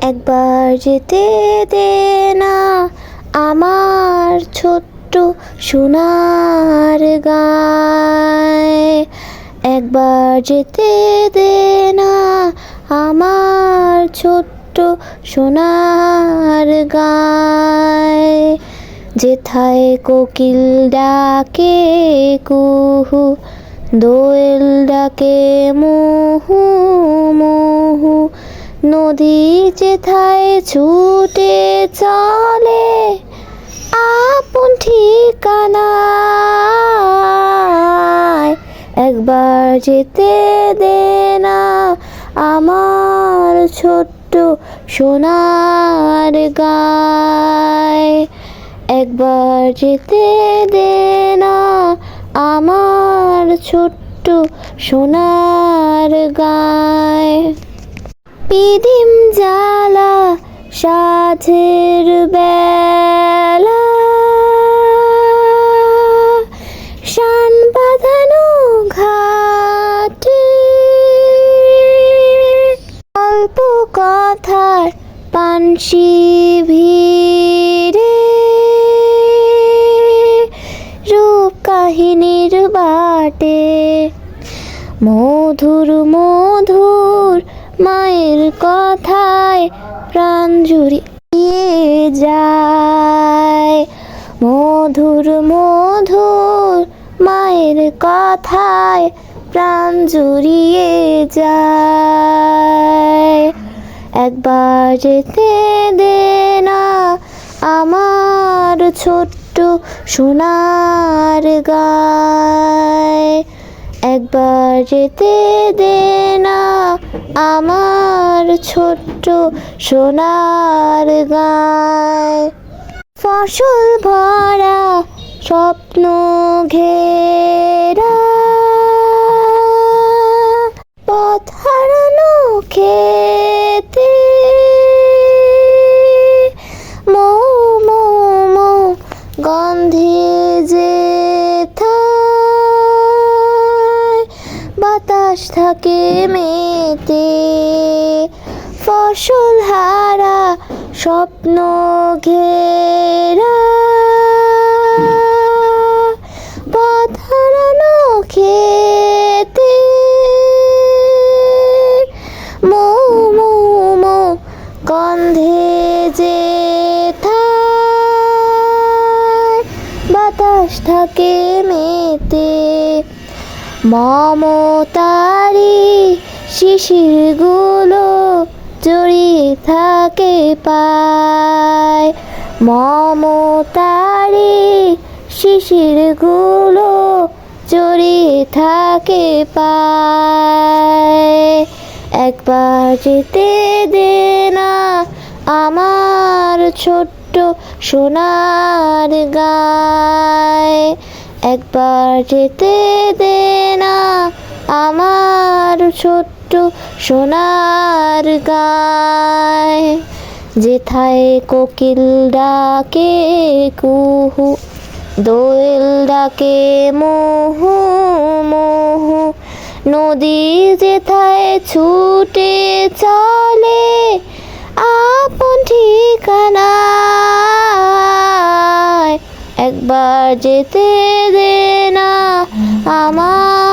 একবার যেতে দে না আমার ছোট্ট সোনার গায়। একবার যেতে দে না আমার ছোট্ট সোনার গায়। যেথায় কোকিল ডাকে কুহু, দোয়েল ডাকে মুহু নদী যেথায় ছুটে চলে, আপন ঠিকানায় একবার যেতে দে না আমার ছোট্ট সোনার গায়। একবার যেতে দে না আমার ছোট্ট সোনার গায়। পিদিম জ্বালা সাথের বেলা। শান বাঁধানো ঘাটে। অল্প কথার পানসি ভিড়ে রূপ কাহিনীর বাটে। মধুর মধুর মায়ের কথায় প্রাণ জুড়িয়ে যায়। মধুর মধুর মায়ের কথায় প্রাণ জুড়িয়ে যায়। একবার যেতে দে না আমার ছোট্ট সোনার গায়। একবার যেতে দে আমার ছোট্ট সোনার গায় ফসল ভরা স্বপ্ন ঘেরা বাতাস থাকে মেতে ফসল হারা, স্বপ্ন ঘেরা। পথ খেতে। মৌ মৌ মৌ গন্ধে যে বাতাস থাকে মেতে মমতারি শিশিরগুলো জড়িয়ে থাকে পায়। মমতারি শিশিরগুলো জড়িয়ে থাকে পায়। একবার যেতে দে না আমার ছোট্ট সোনার গায়। একবার যেতে দে না আমার ছোট্ট সোনার গায়, যেথায় কোকিল ডাকে কুহু, দোয়েল ডাকে মোহু মোহু, নদী যেথায় ছুটে চলে, আপন ঠিকানায় একবার যেতে দে না আমার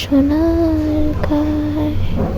সোনার গায়